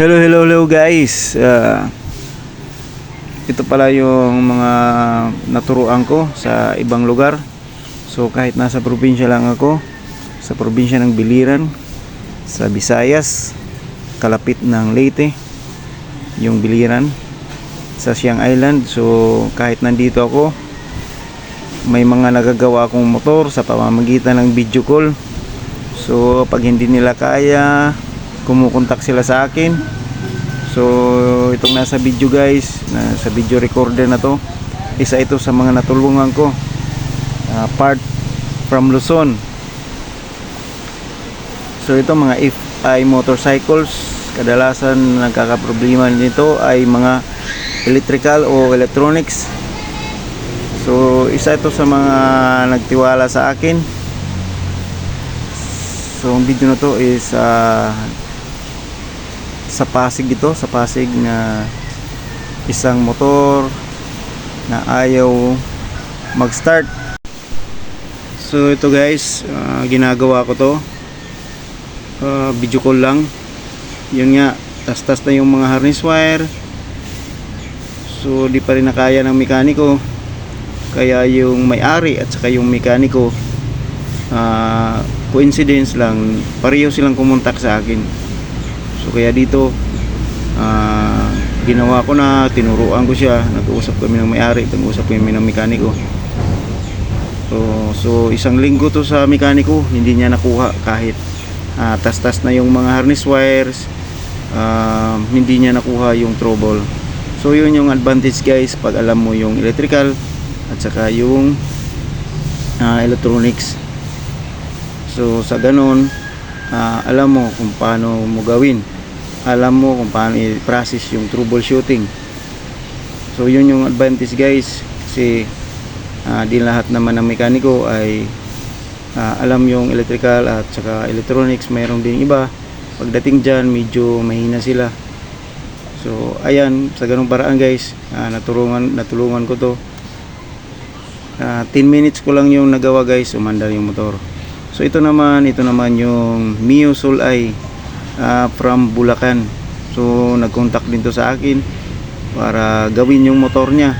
Hello, hello, hello guys. Ah, ito pala yung mga naturuan ko sa ibang lugar. So kahit nasa probinsya lang ako, sa probinsya ng Biliran, sa Visayas, kalapit ng Leyte, yung Biliran, sa Siang Island. So kahit nandito ako, may mga nagagawa akong motor sa pamamagitan ng video call. So pag hindi nila kaya, kumukontak sila sa akin. So itong nasa video guys, na sa video recorder na to, isa ito sa mga natulungan ko. Ah, part from Luzon. So ito mga FI motorcycles, kadalasan nagkakaproblema nito ay mga electrical o electronics. So isa ito sa mga nagtiwala sa akin. So ang video na to is ah, sa Pasig ito, sa Pasig na isang motor na ayaw mag-start. So ito guys, ah, ginagawa ko to. Ah, video call lang. Yun nga, tas-tas na yung mga harness wire. So di pa rin nakaya ng mekaniko. Kaya yung may-ari at saka yung mekaniko ah, coincidence lang, pareho silang kumontak sa akin. So kaya dito ah, ginawa ko na tinuruan ko siya, nag-uusap kami ng may-ari, nag-uusap kami ng mekaniko. So, so isang linggo to sa mekaniko, hindi niya nakuha kahit ah, tas-tas na yung mga harness wires, ah, hindi niya nakuha yung trouble. So yun yung advantage guys pag alam mo yung electrical at saka yung ah, electronics. So sa ganun, ah, alam mo kung paano mo gawin. Alam mo kung paano i-process yung troubleshooting. So yun yung advantage guys kasi ah, di lahat naman ng mekaniko ay ah, alam yung electrical at saka electronics. Mayroon din iba. Pagdating dyan medyo mahina sila. So ayan sa ganung paraan guys, ah, natulungan natulungan ko to. Ah, 10 minutes ko lang yung nagawa guys, umandar yung motor. So ito naman, ito naman yung Mio Soul Eye ah, from Bulacan. So nag-contact din to sa akin para gawin yung motor niya.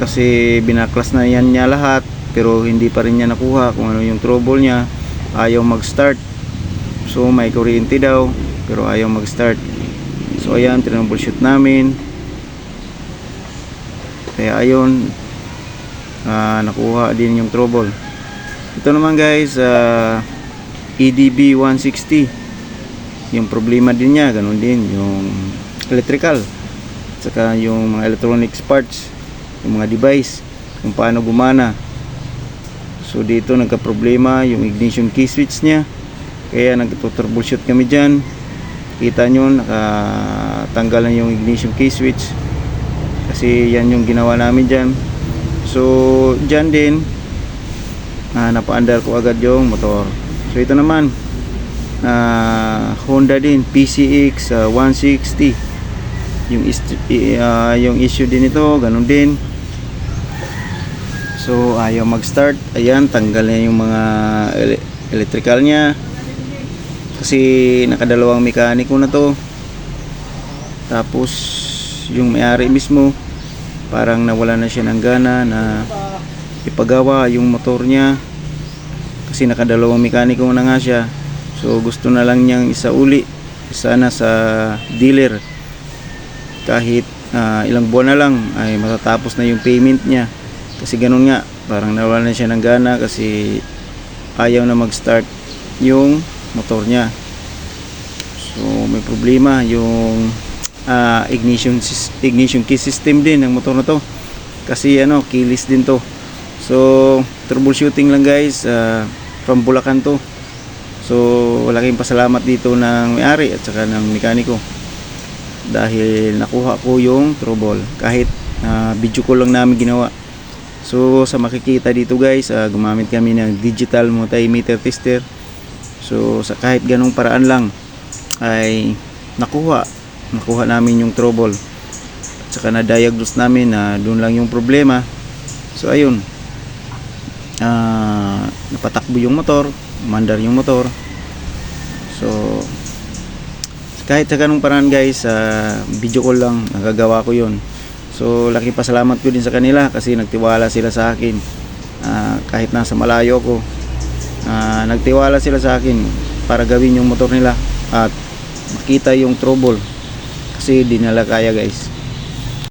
Kasi binaklas na yan niya lahat pero hindi pa rin niya nakuha kung ano yung trouble niya. Ayaw mag-start. So may kuryente daw pero ayaw mag-start. So ayan, tinroubleshoot namin. Kaya ayun, ah, nakuha din yung trouble ito naman guys ah, EDB 160 yung problema din niya ganun din yung electrical. Saka yung mga electronics parts yung mga device kung paano gumana. So dito nagka problema yung ignition key switch niya. Kaya nagtutroubleshoot kami dyan. Kita nyo nakatanggal na yung ignition key switch. Kasi yan yung ginawa namin dyan. So, dyan din, ah, napaandar ko agad yung motor. So, ito naman, ah, Honda din, PCX ah, 160. Yung, ah, yung issue din ito, ganun din. So, ayaw mag-start. Ayan, tanggal na yung mga ele- electrical niya. Kasi nakadalawang mekaniko na to. Tapos, yung may-ari mismo, parang nawala na siya ng gana na ipagawa yung motor niya kasi nakadalawang mekaniko na nga siya. So gusto na lang niyang isauli sana sa dealer. Kahit ah, ilang buwan na lang ay matatapos na yung payment niya. Kasi ganun nga parang nawala na siya ng gana kasi ayaw na mag start yung motor niya. So may problema yung ah, ignition ignition key system din ng motor na to. Kasi ano keyless din to. So troubleshooting lang guys ah, from Bulacan to. So malaking pasalamat dito ng may-ari at saka ng mekaniko. Dahil nakuha ko yung trouble. Kahit ah, video ko lang namin ginawa. So sa makikita dito guys ah, gumamit kami ng digital multimeter tester. So sa kahit ganong paraan lang ay nakuha. Nakuha namin yung trouble. At saka na-diagnose namin na doon lang yung problema. So ayun. Ah napatakbo yung motor mandar yung motor. So kahit sa ganung paraan guys, sa video call lang, nagagawa ko yon So, laki pasalamat ko din sa kanila kasi nagtiwala sila sa akin. Ah, kahit nasa malayo ko, ah, nagtiwala sila sa akin para gawin yung motor nila at makita yung trouble. Kasi di nila kaya guys